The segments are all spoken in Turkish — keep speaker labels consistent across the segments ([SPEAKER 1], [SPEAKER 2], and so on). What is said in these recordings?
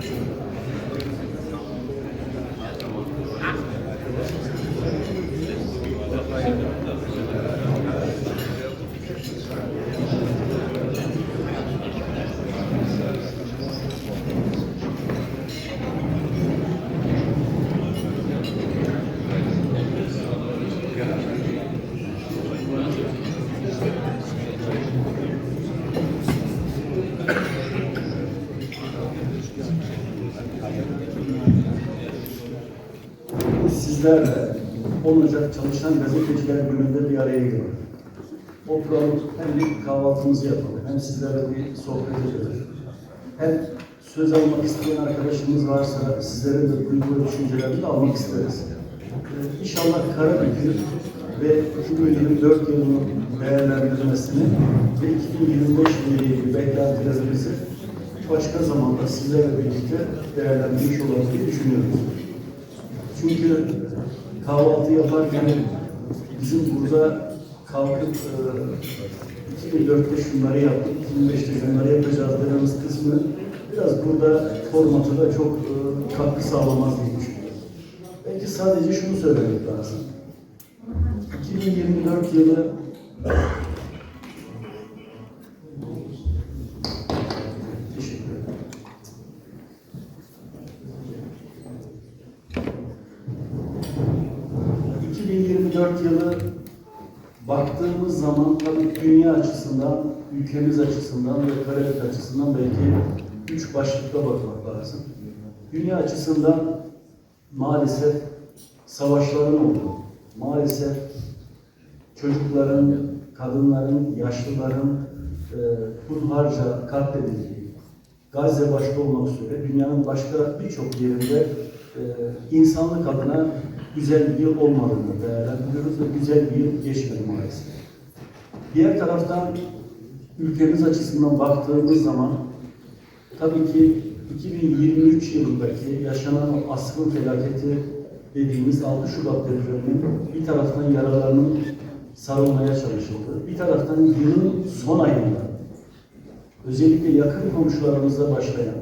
[SPEAKER 1] Sizlerle 10 Ocak Çalışan Gazeteciler Günü'nde bir araya geldik. Oturalım hem bir kahvaltımızı yapalım, hem sizlerle bir sohbet edelim. Hem söz almak isteyen arkadaşımız varsa sizlerin de duygu düşüncelerini de almak isteriz. Ee, İnşallah Karabük'ü ve 2024 yılının değerlendirmesini ve 2025 ile ilgili beklentilerimizi başka zamanda sizlerle birlikte değerlendirmiş olalım diye düşünüyoruz. Çünkü kahvaltı yaparken bizim burada kalkıp e, 2004'te şunları yaptık, 2005'te şunları yapacağız dememiz kısmı biraz burada formatı da çok e, katkı sağlamaz diye düşünüyorum. Belki sadece şunu söylemek lazım. 2024 yılı ...2024 yılı baktığımız zaman tabii dünya açısından, ülkemiz açısından ve Karabük açısından belki üç başlıkta bakmak lazım. Dünya açısından maalesef savaşların olduğu, maalesef çocukların, kadınların, yaşlıların e, hunharca katledildiği, Gazze başta olmak üzere dünyanın başka birçok yerinde e, insanlık adına güzel bir yıl olmadığını değerlendiriyoruz ve güzel bir yıl geçmedi maalesef. Diğer taraftan ülkemiz açısından baktığımız zaman tabii ki 2023 yılındaki yaşanan asrın felaketi dediğimiz 6 Şubat depreminin bir taraftan yaralarının sarılmaya çalışıldı. Bir taraftan yılın son ayında özellikle yakın komşularımızda başlayan,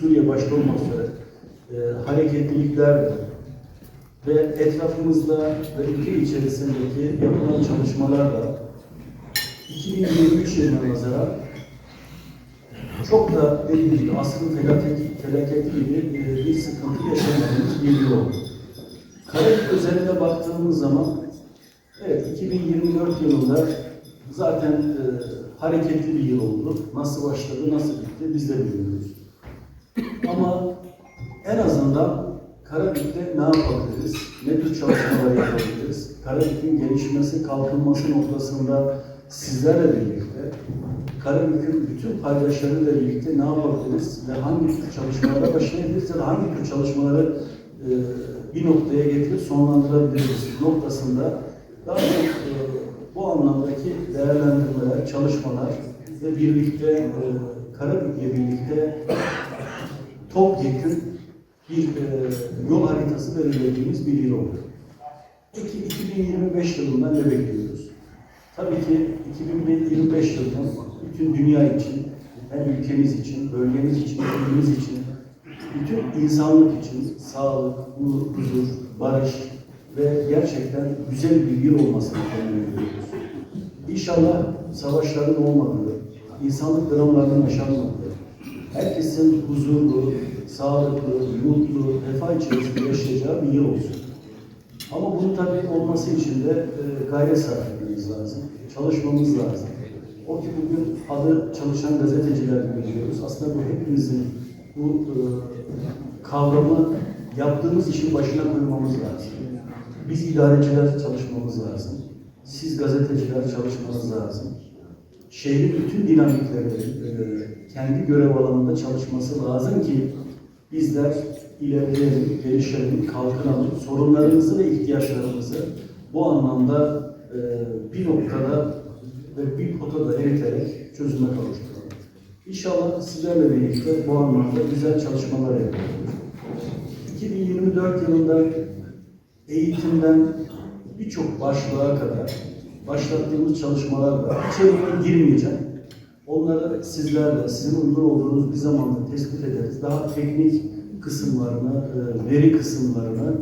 [SPEAKER 1] Suriye başta olmak üzere e, hareketlilikler ve etrafımızda ve ülke içerisindeki yapılan çalışmalarla 2023 yılına nazaran çok da dediğim gibi asrın felaketi, felaketi gibi e, bir sıkıntı yaşamadığımız bir yıl oldu. Karabük özelinde baktığımız zaman evet 2024 yılında zaten e, hareketli bir yıl oldu. Nasıl başladı, nasıl bitti biz de bilmiyoruz. Ama en azından Karabük'te ne yapabiliriz? Ne tür çalışmalar yapabiliriz? Karabük'ün gelişmesi, kalkınması noktasında sizlerle birlikte Karabük'ün bütün paydaşlarıyla birlikte ne yapabiliriz ve hangi tür çalışmalara başlayabiliriz ya da hangi tür çalışmaları e, bir noktaya getirip sonlandırabiliriz noktasında daha çok e, bu anlamdaki değerlendirmeler, çalışmalar ve birlikte e, Karabük'le birlikte topyekun bir e, yol haritası belirlediğimiz bir yıl oldu. Peki 2025 yılından ne bekliyoruz? Tabii ki 2025 yılında bütün dünya için, hem ülkemiz için, bölgemiz için, ülkemiz için, bütün insanlık için sağlık, huzur, barış ve gerçekten güzel bir yıl olmasını ediyoruz. İnşallah savaşların olmadığı, insanlık dramlarının yaşanmadığı, herkesin huzurlu, sağlıklı, mutlu, refah içerisinde yaşayacağı bir yıl olsun. Ama bunun tabii olması için de e, gayret sarf etmemiz lazım, çalışmamız lazım. O ki bugün adı çalışan gazeteciler günü diyoruz. Aslında bu hepimizin bu e, kavramı yaptığımız işin başına koymamız lazım. Biz idareciler çalışmamız lazım. Siz gazeteciler çalışmanız lazım. Şehrin bütün dinamikleri e, kendi görev alanında çalışması lazım ki bizler ilerleyelim, gelişelim, kalkınalım, sorunlarımızı ve ihtiyaçlarımızı bu anlamda e, bir noktada ve bir potada eriterek çözüme kavuşturalım. İnşallah sizlerle birlikte bu anlamda güzel çalışmalar yapıyoruz. 2024 yılında eğitimden birçok başlığa kadar başlattığımız çalışmalar var. İçeriğine girmeyeceğim. Onları sizlerle, sizin uygun olduğunuz bir zamanda tespit ederiz. Daha teknik kısımlarını, e, veri kısımlarını,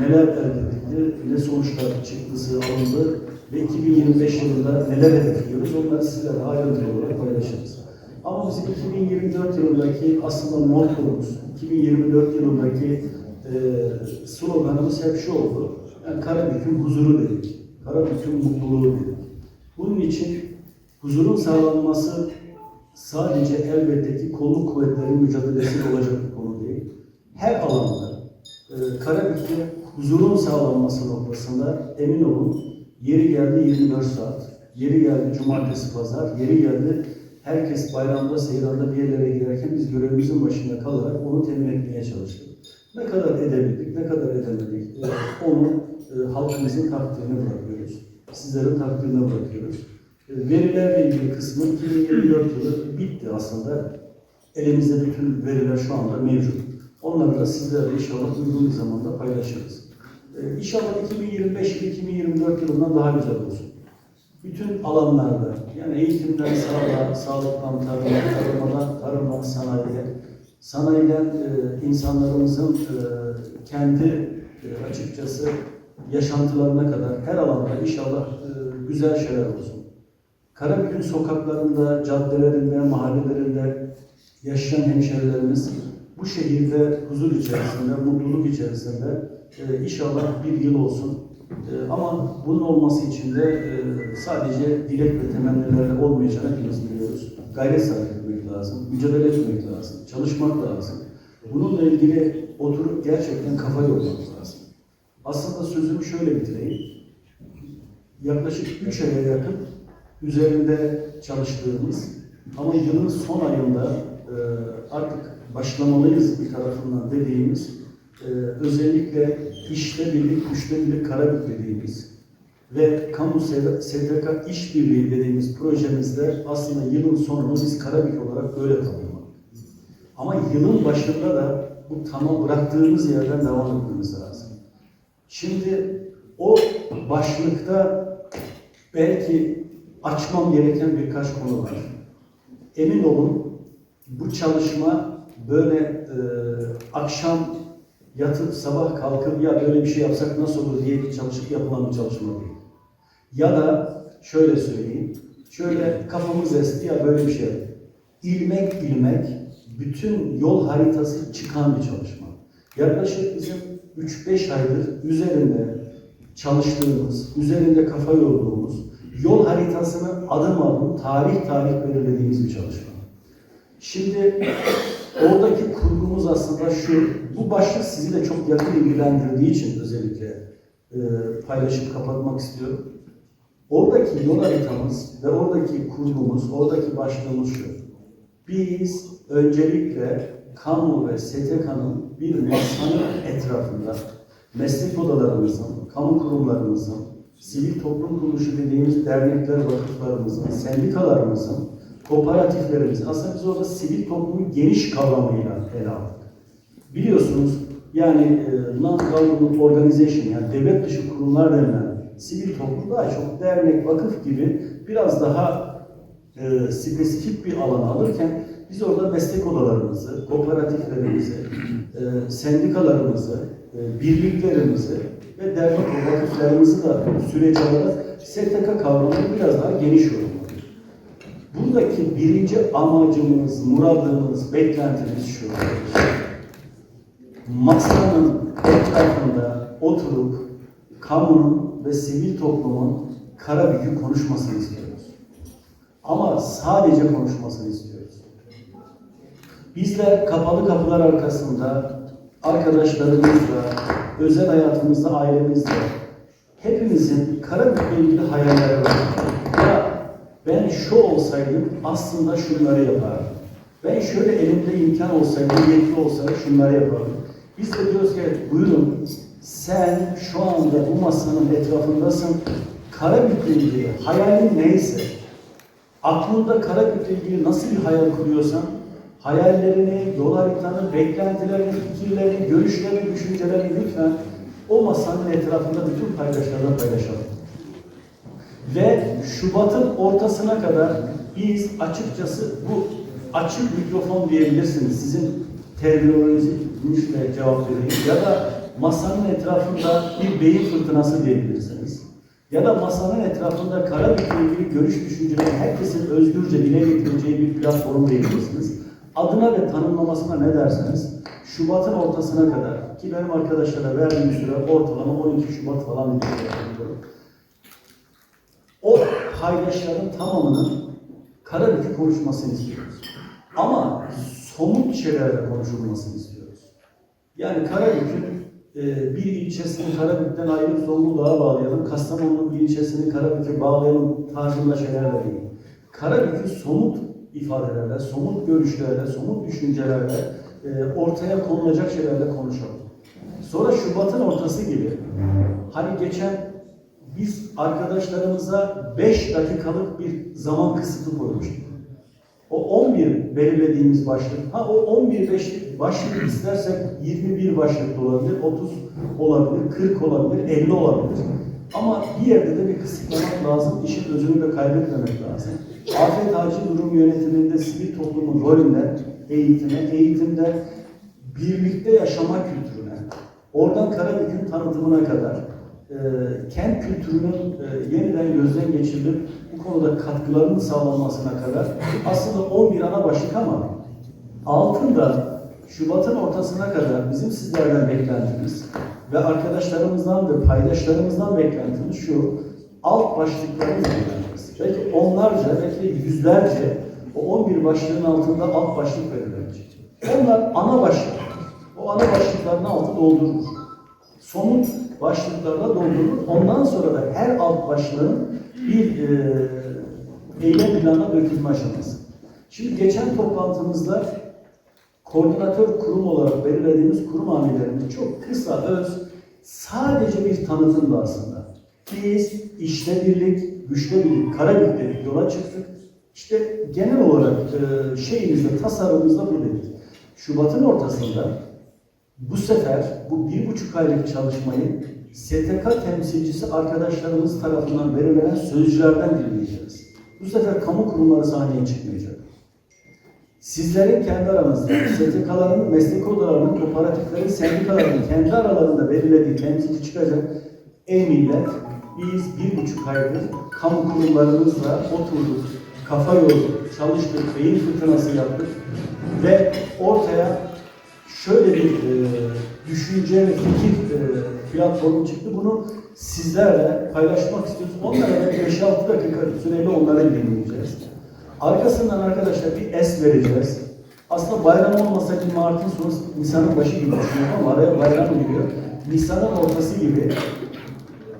[SPEAKER 1] neler elde edildi, ne sonuçlar çıktısı alındı ve 2025 yılında neler hedefliyoruz onları sizlerle ayrıntılı olarak paylaşırız. Ama bizim 2024 yılındaki aslında mottomuz, 2024 yılındaki e, sloganımız hep şu oldu. Yani Karabük'ün huzuru dedik. Karabük'ün mutluluğu dedik. Bunun için huzurun sağlanması sadece elbette ki kolluk kuvvetlerin mücadelesiyle olacak bir konu değil. Her alanda e, Karabük'te huzurun sağlanması noktasında emin olun yeri geldi 24 saat, yeri geldi cumartesi pazar, yeri geldi herkes bayramda, seyranda bir yerlere girerken biz görevimizin başında kalarak onu temin etmeye çalıştık. Ne kadar edebildik, ne kadar edemedik e, onu e, halkımızın takdirine bırakıyoruz. Sizlerin takdirine bırakıyoruz. Verilerle ilgili kısmı 2024 yılı bitti aslında. Elimizde bütün veriler şu anda mevcut. Onları da sizlerle inşallah uygun bir zamanda paylaşırız. E, İnşallah 2025 yılı 2024 yılından daha güzel olsun. Bütün alanlarda, yani eğitimden sağlığa, sağlıktan tarıma, tarımadan tarımdan sanayiye, sanayiden e, insanlarımızın e, kendi e, açıkçası yaşantılarına kadar her alanda inşallah e, güzel şeyler olsun. Karabük'ün sokaklarında, caddelerinde, mahallelerinde yaşayan hemşerilerimiz bu şehirde huzur içerisinde, mutluluk içerisinde e, inşallah bir yıl olsun. E, ama bunun olması için de e, sadece dilek ve temennilerle olmayacağını biliyoruz. Gayret sarf etmek lazım, mücadele etmek lazım, çalışmak lazım. Bununla ilgili oturup gerçekten kafa yormak lazım. Aslında sözümü şöyle bitireyim. Yaklaşık 3 aya yakın üzerinde çalıştığımız ama yılın son ayında e, artık başlamalıyız bir tarafından dediğimiz e, özellikle işte birlik, güçte birlik Karabük dediğimiz ve kamu STK işbirliği dediğimiz projemizde aslında yılın sonunu biz Karabük olarak böyle tamamladık. Ama yılın başında da bu tamam bıraktığımız yerden devam etmemiz lazım. Şimdi o başlıkta belki açmam gereken birkaç konu var. Emin olun bu çalışma böyle e, akşam yatıp sabah kalkıp ya böyle bir şey yapsak nasıl olur diye çalışıp yapılan bir çalışma değil. Ya da şöyle söyleyeyim, şöyle kafamız esti ya böyle bir şey. İlmek ilmek bütün yol haritası çıkan bir çalışma. Yaklaşık bizim 3-5 aydır üzerinde çalıştığımız, üzerinde kafa yorduğumuz, yol haritasını adım adım, tarih tarih belirlediğimiz bir çalışma. Şimdi oradaki kurgumuz aslında şu, bu başlık sizi de çok yakın ilgilendirdiği için özellikle e, paylaşıp kapatmak istiyorum. Oradaki yol haritamız ve oradaki kurgumuz, oradaki başlığımız şu. Biz öncelikle kamu ve STK'nın bir masanın etrafında meslek odalarımızın, kamu kurumlarımızın, sivil toplum kuruluşu dediğimiz dernekler, vakıflarımızın, sendikalarımızın, kooperatiflerimizin, aslında biz orada sivil toplumun geniş kavramıyla ele aldık. Biliyorsunuz yani e, non-government organization yani devlet dışı kurumlar denilen sivil toplum daha çok dernek, vakıf gibi biraz daha e, spesifik bir alan alırken biz orada meslek odalarımızı, kooperatiflerimizi, e, sendikalarımızı, e, birliklerimizi ve dernek ve da sürece alarak STK kavramını biraz daha geniş yorumladık. Buradaki birinci amacımız, muradımız, beklentimiz şu. Masanın etrafında oturup kamunun ve sivil toplumun Karabük'ü konuşmasını istiyoruz. Ama sadece konuşmasını istiyoruz. Bizler kapalı kapılar arkasında arkadaşlarımızla, özel hayatımızda, ailemizle hepimizin Karabük'le ilgili hayalleri var. Ya ben şu olsaydım aslında şunları yapardım. Ben şöyle elimde imkan olsaydı, yetki olsaydı şunları yapardım. Biz de diyoruz ki buyurun sen şu anda bu masanın etrafındasın. Karabük'le ilgili hayalin neyse, aklında Karabük'le ilgili nasıl bir hayal kuruyorsan, hayallerini, yol haritanı, beklentilerini, fikirlerini, görüşlerini, düşüncelerini lütfen o masanın etrafında bütün paydaşlarla paylaşalım. Ve Şubat'ın ortasına kadar biz açıkçası bu açık mikrofon diyebilirsiniz. Sizin terminolojinizle cevap vereyim. Ya da masanın etrafında bir beyin fırtınası diyebilirsiniz. Ya da masanın etrafında Karabük'le ilgili görüş düşünceleri herkesin özgürce dile getireceği bir platform diyebilirsiniz. Adına ve tanımlamasına ne derseniz Şubat'ın ortasına kadar ki benim arkadaşlara verdiğim süre ortalama 12 Şubat falan diye yapıyorum. O paydaşların tamamının Karabük'ü konuşmasını istiyoruz. Ama somut şeylerle konuşulmasını istiyoruz. Yani Karabük'ün e, bir ilçesini Karabük'ten ayırıp Zonguldak'a bağlayalım, Kastamonu'nun bir ilçesini Karabük'e bağlayalım tarzında şeylerle değil. Karabük'ü somut ifadelerle, somut görüşlerle, somut düşüncelerle e, ortaya konulacak şeylerle konuşalım. Sonra Şubat'ın ortası gibi hani geçen biz arkadaşlarımıza 5 dakikalık bir zaman kısıtı koymuştuk. O 11 belirlediğimiz başlık, ha o 11 beşlik başlık istersek 21 başlık olabilir, 30 olabilir, 40 olabilir, 50 olabilir. Ama bir yerde de bir kısıtlamak lazım, işin özünü de kaybetmemek lazım. Afet acil durum yönetiminde sivil toplumun rolünde, eğitime, eğitimde birlikte yaşama kültürüne, oradan Karabük'ün tanıtımına kadar e, kent kültürünün e, yeniden gözden geçirilip bu konuda katkılarının sağlanmasına kadar aslında 11 ana başlık ama altında Şubat'ın ortasına kadar bizim sizlerden beklentimiz ve arkadaşlarımızdan ve paydaşlarımızdan beklentimiz şu alt belirlenmesi. Belki onlarca, belki yüzlerce o 11 başlığın altında alt başlık belirlenecek. Onlar ana başlık. O ana başlıkların altı doldurulur. Somut başlıklarla doldurulur. Ondan sonra da her alt başlığın bir e, eylem planına dökülme aşaması. Şimdi geçen toplantımızda koordinatör kurum olarak belirlediğimiz kurum amirlerinin çok kısa, öz, sadece bir tanıtımdı aslında. Biz işte birlik, güçte birlik, Karabük'te yola çıktık. İşte genel olarak e, şeyimizde, tasarımımızda bu dedik. Şubat'ın ortasında bu sefer bu bir buçuk aylık çalışmayı STK temsilcisi arkadaşlarımız tarafından belirlenen sözcülerden dinleyeceğiz. Bu sefer kamu kurumları sahneye çıkmayacak. Sizlerin kendi aranızda, STK'ların, meslek odalarının, kooperatiflerin, sendikaların kendi aralarında belirlediği temsilci çıkacak. Ey millet, biz bir buçuk aydır kamu kurumlarımızla oturduk, kafa yorduk, çalıştık, beyin fırtınası yaptık ve ortaya şöyle bir e, düşünce ve fikir e, platformu çıktı. Bunu sizlerle paylaşmak istiyoruz. Onlara da 5-6 dakika süreyle onlara dinleyeceğiz. Arkasından arkadaşlar bir es vereceğiz. Aslında bayram olmasa ki Mart'ın sonu Nisan'ın başı gibi düşünüyorum ama araya bayram giriyor. Nisan'ın ortası gibi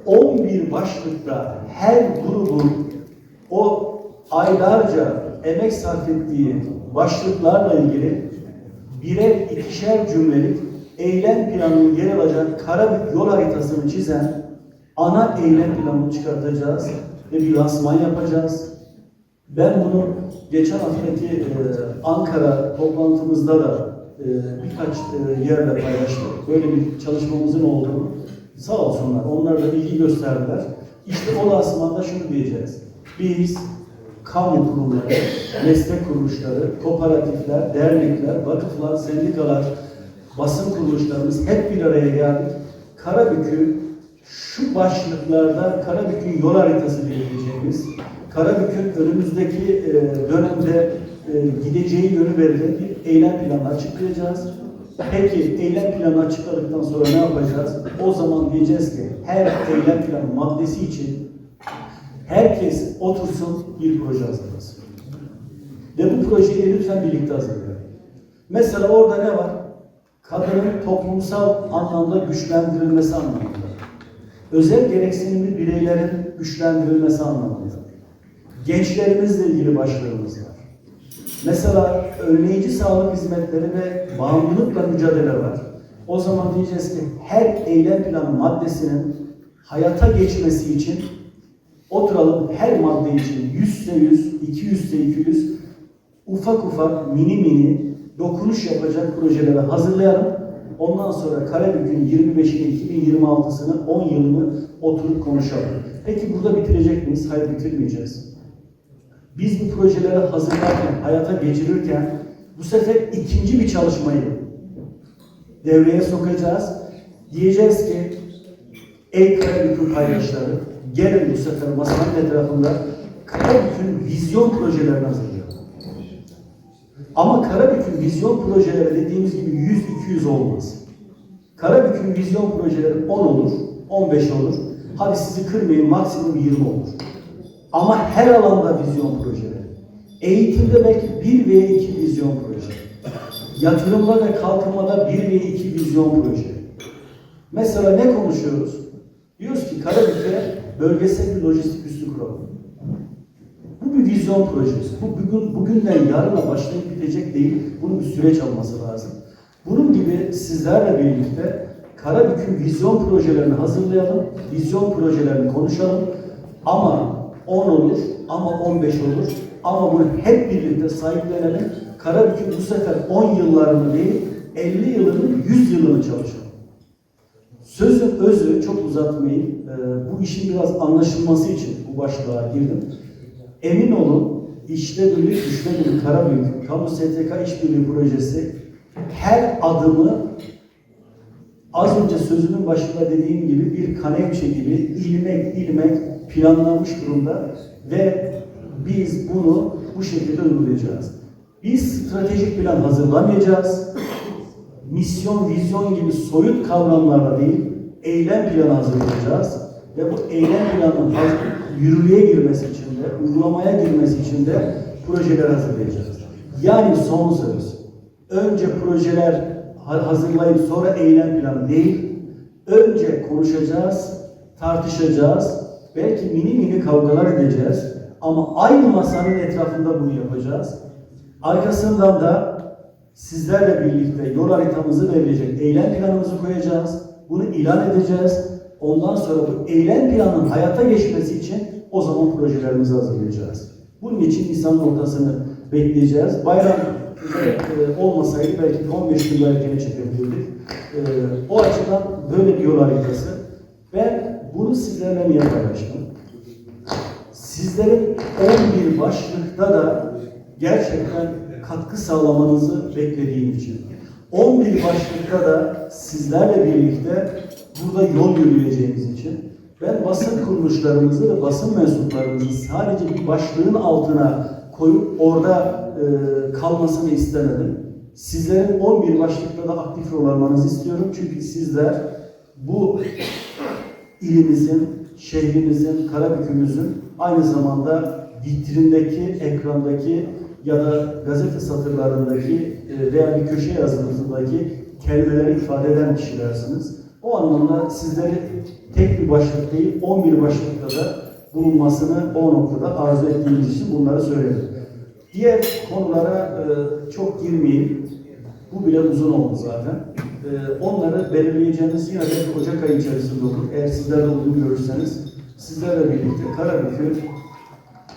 [SPEAKER 1] 11 başlıkta her grubun o aylarca emek sarf ettiği başlıklarla ilgili birer ikişer cümlelik eylem planının yer alacak Karabük yol haritasını çizen ana eylem planını çıkartacağız ve bir lansman yapacağız. Ben bunu geçen haftaki e, Ankara toplantımızda da e, birkaç e, yerle paylaştım. Böyle bir çalışmamızın olduğunu sağ olsunlar. Onlar da ilgi gösterdiler. İşte o lansmanda şunu diyeceğiz. Biz kamu kurumları, meslek kuruluşları, kooperatifler, dernekler, vakıflar, sendikalar, basın kuruluşlarımız hep bir araya geldik. Karabük'ü şu başlıklarda Karabük'ün yol haritası belirleyeceğimiz, Karabük'ün önümüzdeki e, dönemde e, gideceği yönü verilen bir eylem planı açıklayacağız. Peki eylem planı açıkladıktan sonra ne yapacağız? O zaman diyeceğiz ki her eylem planı maddesi için herkes otursun bir proje hazırlasın. Ve bu projeyi lütfen birlikte hazırlayalım. Mesela orada ne var? Kadının toplumsal anlamda güçlendirilmesi anlamında. Özel gereksinimli bireylerin güçlendirilmesi anlamında. Gençlerimizle ilgili başlığımız var. Mesela önleyici sağlık hizmetleri ve bağımlılıkla mücadele var. O zaman diyeceğiz ki her eylem planı maddesinin hayata geçmesi için oturalım her madde için 100 ise 100, 200 ise 200 ufak ufak mini mini dokunuş yapacak projeleri hazırlayalım. Ondan sonra Karabük'ün 25'ini 2026'sını 10 yılını oturup konuşalım. Peki burada bitirecek miyiz? Hayır bitirmeyeceğiz. Biz bu projeleri hazırlarken, hayata geçirirken bu sefer ikinci bir çalışmayı devreye sokacağız. Diyeceğiz ki ey Karabük'ün paydaşları gelin bu sefer masanın etrafında Karabük'ün vizyon projelerini hazırlayalım. Ama Karabük'ün vizyon projeleri dediğimiz gibi 100-200 olmaz. Karabük'ün vizyon projeleri 10 olur, 15 olur. Hadi sizi kırmayın maksimum 20 olur. Ama her alanda vizyon projeleri. Eğitimde belki 1 veya 2 vizyon proje. Yatırımda ve kalkınmada 1 veya 2 vizyon proje. Mesela ne konuşuyoruz? Diyoruz ki Karabük'e bölgesel bir lojistik üssü kuralım. Bu bir vizyon projesi. Bu bugün, bugünden yarına başlayıp bitecek değil. Bunun bir süreç alması lazım. Bunun gibi sizlerle birlikte Karabük'ün vizyon projelerini hazırlayalım, vizyon projelerini konuşalım. Ama 10 olur, ama 15 olur. Ama bunu hep birlikte sahiplenelim. Karabük'ün bu sefer 10 yıllarını değil, 50 yılını, 100 yılını çalışalım. Sözün özü çok uzatmayayım. Ee, bu işin biraz anlaşılması için bu başlığa girdim. Emin olun işte birlik, güçte birlik Karabük, Kamu STK İşbirliği Projesi her adımı az önce sözümün başında dediğim gibi bir kanemçe gibi ilmek ilmek planlanmış durumda ve biz bunu bu şekilde uygulayacağız. Biz stratejik plan hazırlamayacağız. Misyon, vizyon gibi soyut kavramlarla değil, eylem planı hazırlayacağız. Ve bu eylem planının yürürlüğe girmesi için de, uygulamaya girmesi için de projeler hazırlayacağız. Yani son söz. Önce projeler hazırlayıp sonra eylem planı değil, önce konuşacağız, tartışacağız, belki mini mini kavgalar edeceğiz ama aynı masanın etrafında bunu yapacağız. Arkasından da sizlerle birlikte yol haritamızı verecek eylem planımızı koyacağız. Bunu ilan edeceğiz. Ondan sonra bu eylem planının hayata geçmesi için o zaman projelerimizi hazırlayacağız. Bunun için Nisan ortasını bekleyeceğiz. Bayram e, olmasaydı belki 15 gün erkene çekebilirdik. E, o açıdan böyle bir yol haritası. Ben bunu sizlerle niye paylaştım? Sizlerin 11 başlıkta da gerçekten katkı sağlamanızı beklediğim için. 11 başlıkta da sizlerle birlikte burada yol yürüyeceğimiz için ben basın kuruluşlarımızı ve basın mensuplarımızı sadece bir başlığın altına koyup orada e, kalmasını istemedim. Sizlerin 11 başlıkta da aktif rol almanızı istiyorum. Çünkü sizler bu ilimizin, şehrimizin, Karabük'ümüzün aynı zamanda vitrindeki, ekrandaki ya da gazete satırlarındaki e, veya bir köşe yazımızdaki kelimeleri ifade eden kişilersiniz. O anlamda sizleri tek bir başlık değil, 11 başlıkta da bulunmasını o noktada arzu ettiğimiz için bunları söyledim. Diğer konulara e, çok girmeyeyim. Bu bile uzun oldu zaten. E, onları belirleyeceğimiz yine belki Ocak ayı içerisinde olur. Eğer sizler de uygun görürseniz sizlerle birlikte Karabük'ü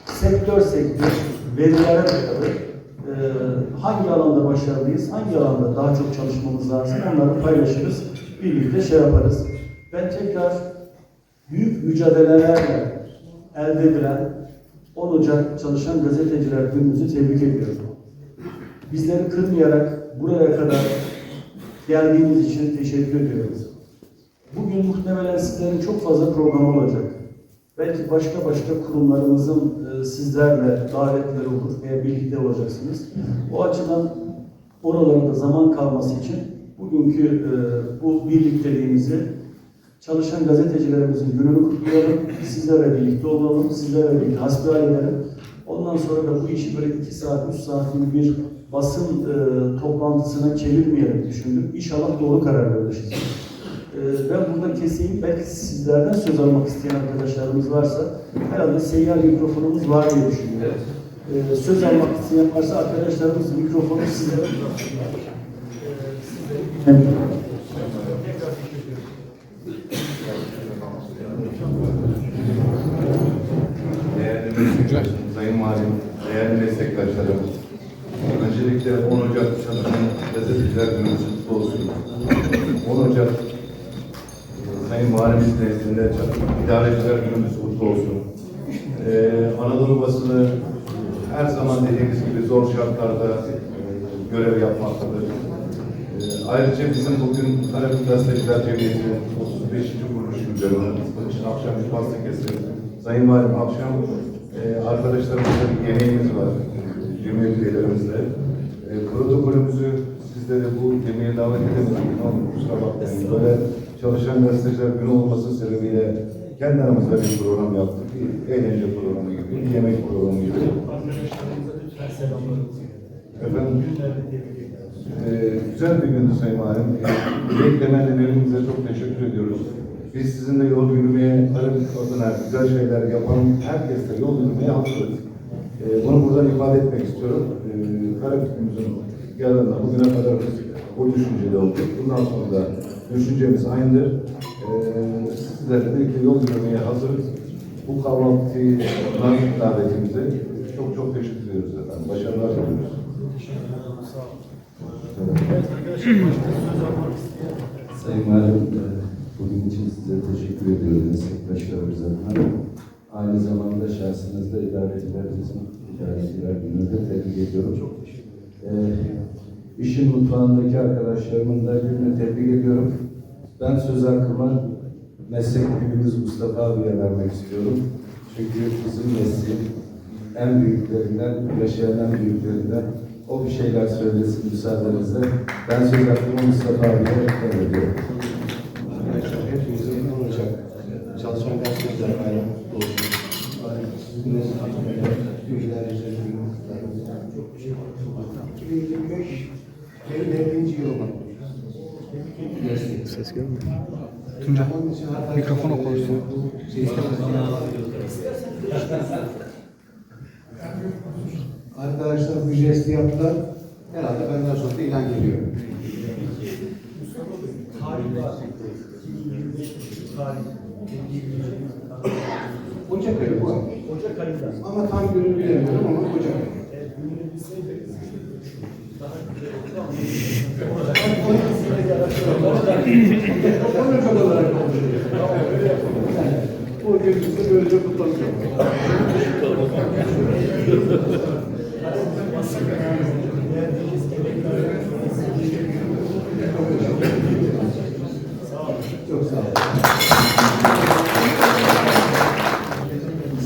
[SPEAKER 1] sektör sektör verilere dayalı e, hangi alanda başarılıyız, hangi alanda daha çok çalışmamız lazım onları paylaşırız, birlikte şey yaparız. Ben tekrar büyük mücadelelerle elde edilen 10 Ocak Çalışan Gazeteciler Günümüzü tebrik ediyorum. Bizleri kırmayarak buraya kadar geldiğiniz için teşekkür ediyoruz. Bugün muhtemelen sizlerin çok fazla programı olacak. Belki başka başka kurumlarımızın e, sizlerle davetleri olur veya birlikte olacaksınız. O açıdan oralarda zaman kalması için bugünkü e, bu birlikteliğimizi çalışan gazetecilerimizin gününü kutlayalım. Sizlerle birlikte olalım, sizlerle birlikte hasbihal edelim. Ondan sonra da bu işi böyle iki saat, üç saatlik bir basın e, toplantısına çevirmeyelim düşündüm. İnşallah doğru karar vermişiz. Ee, Ben burada keseyim. Belki sizlerden söz almak isteyen arkadaşlarımız varsa herhalde seyyar mikrofonumuz var diye düşünüyorum. Ee, Söz almak isteyen varsa arkadaşlarımız mikrofonu size Hem-
[SPEAKER 2] Değerli meslektaşlarım, Sayın Valim, değerli meslektaşlarım, öncelikle 10 Ocak Çalışan Gazeteciler Günümüz kutlu olsun. 10 Ocak e, Sayın Valimiz nezdinde Çalışan İdareciler Günümüz kutlu zaman dediğimiz gibi zor şartlarda e, görev yapmaktadır. E, ayrıca bizim bugün Karabük Gazeteciler Cemiyeti 35. kuruluş günlerinde bunun için akşam bir pasta keselim. Sayın Valim akşam e, arkadaşlarımızla bir yemeğimiz var. E, Cemiyet üyelerimizle. E, protokolümüzü sizlere bu yemeğe davet edemedik. Ne olur kusura bakmayın. Böyle çalışan gazeteciler günü olması sebebiyle kendi aramızda bir program yaptık. Bir eğlence programı gibi, bir yemek programı gibi.
[SPEAKER 1] Arkadaşlarımıza lütfen selamlarımızı
[SPEAKER 2] Efendim, ee, güzel bir gündü Sayın Valim. Ee, Dilek temennilerinize çok teşekkür ediyoruz. Biz sizinle yol yürümeye, Karabük adına güzel şeyler yapan herkesle yol yürümeye hazırız. Ee, bunu buradan ifade etmek istiyorum. Ee, Karabük'ümüzün yarına bugüne kadar bu düşüncede olduk. Bundan sonra da düşüncemiz aynıdır. Ee, sizlerle birlikte yol yürümeye hazırız. Bu kahvaltıyı, davetimize çok çok teşekkür ediyoruz efendim. Başarılar diliyoruz.
[SPEAKER 1] Evet arkadaşlar başka söz almak isteyen.
[SPEAKER 3] Sayın Valim, e, bugün için size teşekkür ediyorum meslektaşlarımız adına. Aynı zamanda şahsınızda idarecilerimizin idareciler gününü de tebrik ediyorum. Çok teşekkür ederim. E, işin mutfağındaki arkadaşlarımın da gününü tebrik ediyorum. Ben söz hakkımı meslek büyüğümüz Mustafa abiye vermek istiyorum. Çünkü bizim mesleğin en büyüklerinden, yaşayan en büyüklerinden o bir şeyler söylesin müsaadenizle. Ben söz hakkımı Mustafa abiye.
[SPEAKER 4] Arkadaşlar hepimizin olacak. Çalışan gazeteciler bayramı kutlu olsun. Sizin bilgiler üzerinde Çok teşekkür ederim. 2025 benim dördüncü yıl olmak.
[SPEAKER 5] Ses gelmiyor. Tuncay, mikrofona konuşsun.
[SPEAKER 4] Arkadaşlar bu jesti yaptılar. Herhalde benden sonra da ilan geliyor.
[SPEAKER 1] Tarih var. 2025 tarih.
[SPEAKER 4] Ocak ayı bu.
[SPEAKER 1] Ocak ayında.
[SPEAKER 4] Ama tam gününü bilemiyorum ama Ocak ayı.
[SPEAKER 1] Evet, gününü bilseydik daha güzel olurdu ama. Ama 12'sinde araştırmalar.
[SPEAKER 4] Ocak olarak konuşuyoruz. Tamam öyle yapalım. Yani Bu günümüzde böylece kutlanacak.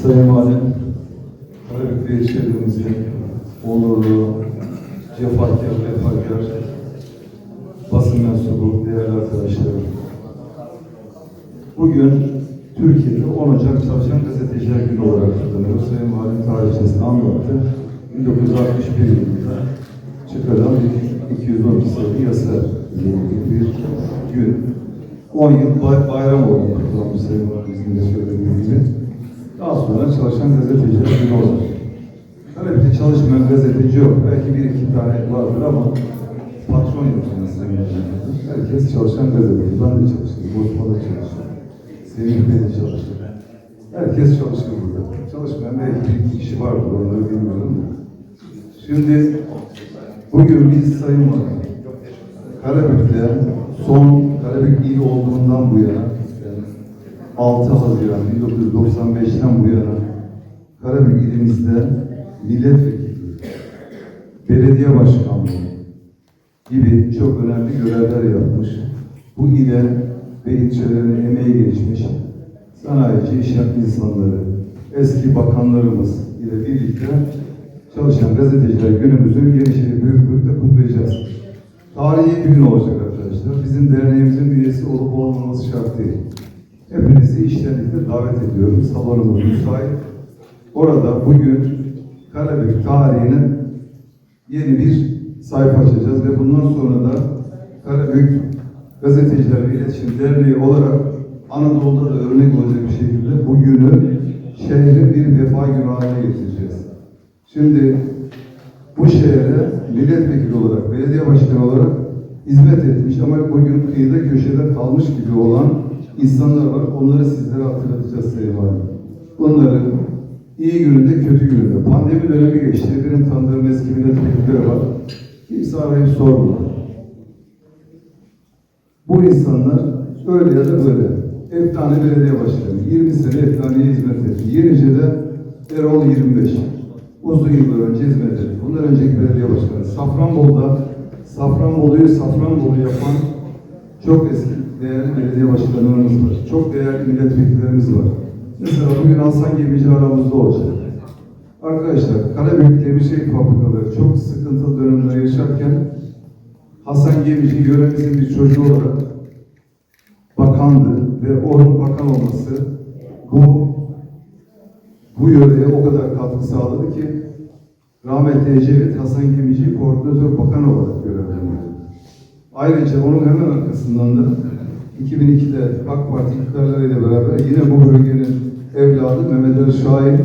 [SPEAKER 6] Sayın Valim, Karabük'te yaşadığımızın onurlu, cefakar, vefakar, basın mensubu, değerli arkadaşlarım. Bugün Türkiye'de 10 Ocak Çalışan Gazeteciler Günü olarak kutlanıyor. Sayın Valim tarihçesini anlattı. 1961 yılında çıkarılan bir 212 sayılı yasa bir gün. 10 yıl bay- bayram olarak kutlanmış Sayın Valimizin de söylediği gibi. Daha sonra çalışan gazeteciler günü olur. Karabük'te çalışmayan gazeteci yok. Belki bir iki tane vardır ama patron yok Herkes çalışan gazeteci. Ben de çalıştım. Bozma'da çalıştım. Bey de çalıştım. Herkes çalışıyor burada. Çalışmayan belki bir iki kişi vardır. Onları bilmiyorum. Şimdi bugün biz Sayın Valim, Karabük'te son Karabük il olduğundan bu yana yani 6 Haziran 1995'ten bu yana Karabük ilimizde milletvekili, belediye başkanlığı gibi çok önemli görevler yapmış. Bu ile ve ilçelerine emeği geçmiş sanayici, iş insanları, eski bakanlarımız ile birlikte çalışan gazeteciler günümüzü gelişini büyüklükle kutlayacağız. Tarihi bir gün olacak arkadaşlar. Bizim derneğimizin üyesi olup olmaması şart değil. Hepinizi iştenlikle davet ediyorum. Salonumuz müsait. Orada bugün Karabük tarihine yeni bir sayfa açacağız ve bundan sonra da Karabük Gazeteciler ve İletişim Derneği olarak Anadolu'da da örnek olacak bir şekilde bu günü şehrin bir vefa günü haline getireceğiz. Şimdi bu şehre milletvekili olarak, belediye başkanı olarak hizmet etmiş ama bugün kıyıda köşede kalmış gibi olan insanlar var. Onları sizlere hatırlatacağız Sayın Valim. Bunların iyi gününde, kötü gününde. Pandemi dönemi geçti. Benim tanıdığım eski milletvekilleri var. Kimse arayıp sormuyor. Bu insanlar öyle ya da böyle. Eftane belediye başkanı. 20 sene eftaneye hizmet etti. Yenice'de Erol 25. uzun yıllar önce hizmet etti. Bundan önceki belediye başkanı. Safranbolu'da Safranbolu'yu Safranbolu yapan çok eski değerli belediye başkanlarımız var. Çok değerli milletvekillerimiz var. Mesela bugün Hasan Gemici aramızda olacak. Arkadaşlar, Karabük Demirçelik fabrikaları çok sıkıntılı dönemler yaşarken Hasan Gemici yöremizin bir çocuğu olarak bakandı ve onun bakan olması bu bu yöreye o kadar katkı sağladı ki rahmetli Ecevit Hasan Gemici'yi koordinatör bakan olarak görevlendirdi. Ayrıca onun hemen arkasından da 2002'de AK Parti iktidarlarıyla beraber yine bu bölgenin evladı Mehmet Ali Şahin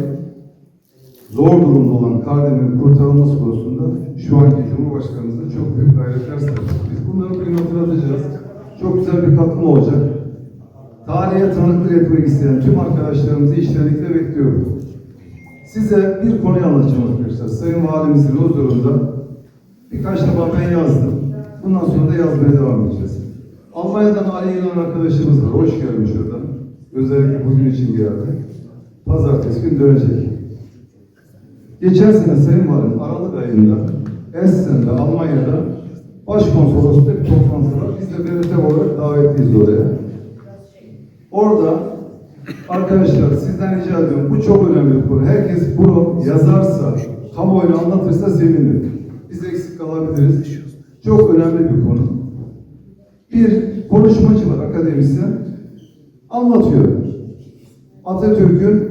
[SPEAKER 6] zor durumda olan Kardemir'in kurtarılması konusunda şu anki Cumhurbaşkanımızla çok büyük gayretler sarf Biz bunları bugün hatırlatacağız. Çok güzel bir katkı olacak. Tarihe tanıklık etmek isteyen tüm arkadaşlarımızı içtenlikle bekliyorum. Size bir konuyu anlatacağım arkadaşlar. Sayın Valimizin huzurunda birkaç defa ben yazdım. Bundan sonra da yazmaya devam edeceğiz. Almanya'dan Ali İlhan arkadaşımız var. Hoş gelmiş oradan. Özellikle bugün için geldi. Pazartesi gün dönecek. Geçen sene Sayın Valim Aralık ayında Essen'de Almanya'da Başkonsolosluğunda bir toplantı var. Biz de BRT olarak davetliyiz oraya. Orada arkadaşlar sizden rica ediyorum bu çok önemli bir konu. Herkes bunu yazarsa, kamuoyuna anlatırsa sevinirim. Biz eksik kalabiliriz. Çok önemli bir konu. Bir konuşmacı var akademisyen. Anlatıyor. Atatürk'ün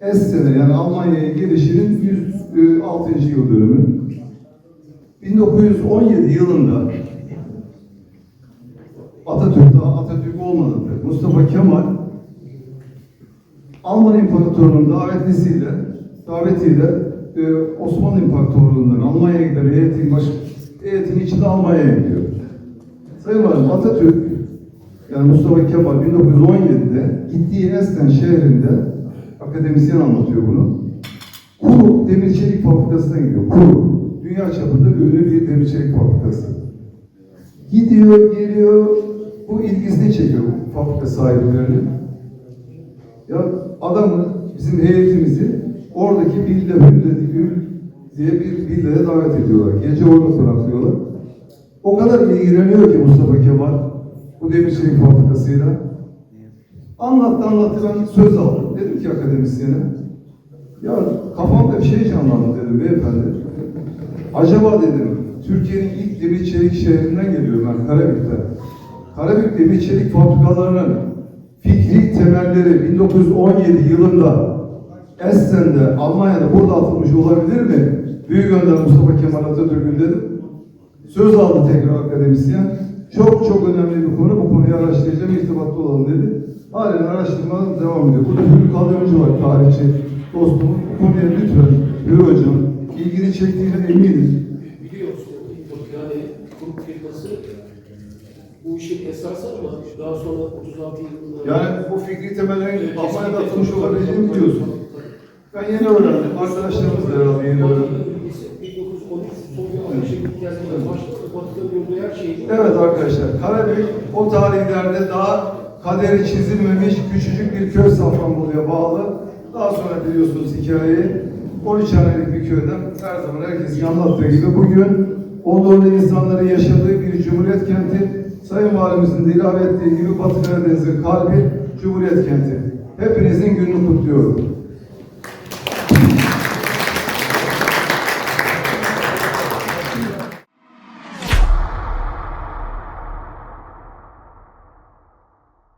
[SPEAKER 6] Essen'e yani Almanya'ya gelişinin 106. yıl dönümü. 1917 yılında Atatürk daha Atatürk olmadı. Mustafa Kemal Alman İmparatorluğu'nun davetlisiyle davetiyle e, Osmanlı İmparatorluğu'ndan Almanya'ya giden heyetin, baş, heyetin içinde Almanya'ya gidiyor. Sayın Valim Atatürk yani Mustafa Kemal 1917'de gittiği Esten şehrinde akademisyen anlatıyor bunu. Kuru demir çelik fabrikasına gidiyor. Kuru. Dünya çapında ünlü bir demir çelik fabrikası. Gidiyor, geliyor, bu ilgisini çekiyor fabrika sahiplerinin. Ya adamı, bizim heyetimizi oradaki Villa Hülle diye bir villaya davet ediyorlar. Gece orada konaklıyorlar. O kadar ilgileniyor ki Mustafa Kemal bu demir çelik fabrikasıyla. Anlattı anlattı ben söz aldım. Dedim ki akademisyene ya kafamda bir şey canlandı dedim beyefendi. Acaba dedim Türkiye'nin ilk demir çelik şehrinden geliyorum ben Karabük'ten. Karabük demir çelik fabrikalarının fikri temelleri 1917 yılında Essen'de, Almanya'da burada atılmış olabilir mi? Büyük Önder Mustafa Kemal Atatürk'ün dedim. Söz aldı tekrar akademisyen. Çok çok önemli bir konu. Bu konuyu araştıracağım, irtibatlı olalım dedi. Halen araştırma devam ediyor. Burada Hürrük Kalyoncu var, tarihçi dostumuz. Bu konuya lütfen Hürrük Hocam ilgini çektiğine eminim.
[SPEAKER 4] Biliyorsun yani grup firması bu işin esası ama daha sonra 36 yılında
[SPEAKER 6] Yani bu fikri temellerin Almanya'da atılmış olabileceğini biliyorsun. Ben yeni öğrendim. Arkadaşlarımız da herhalde yeni öğrendi.
[SPEAKER 4] 1913 son ateşe geldiğinde başladı. Batı'da gördüğü her şeyi
[SPEAKER 6] Evet arkadaşlar, Karabük o tarihlerde daha kaderi çizilmemiş küçücük bir köy Safranbolu'ya bağlı. Daha sonra biliyorsunuz hikayeyi. 13 hanelik bir köyden her zaman herkesin anlattığı gibi bugün onurlu insanların yaşadığı bir cumhuriyet kenti. Sayın Valimizin de ilave ettiği gibi Batı Karadeniz'in kalbi Cumhuriyet kenti. Hepinizin gününü kutluyorum.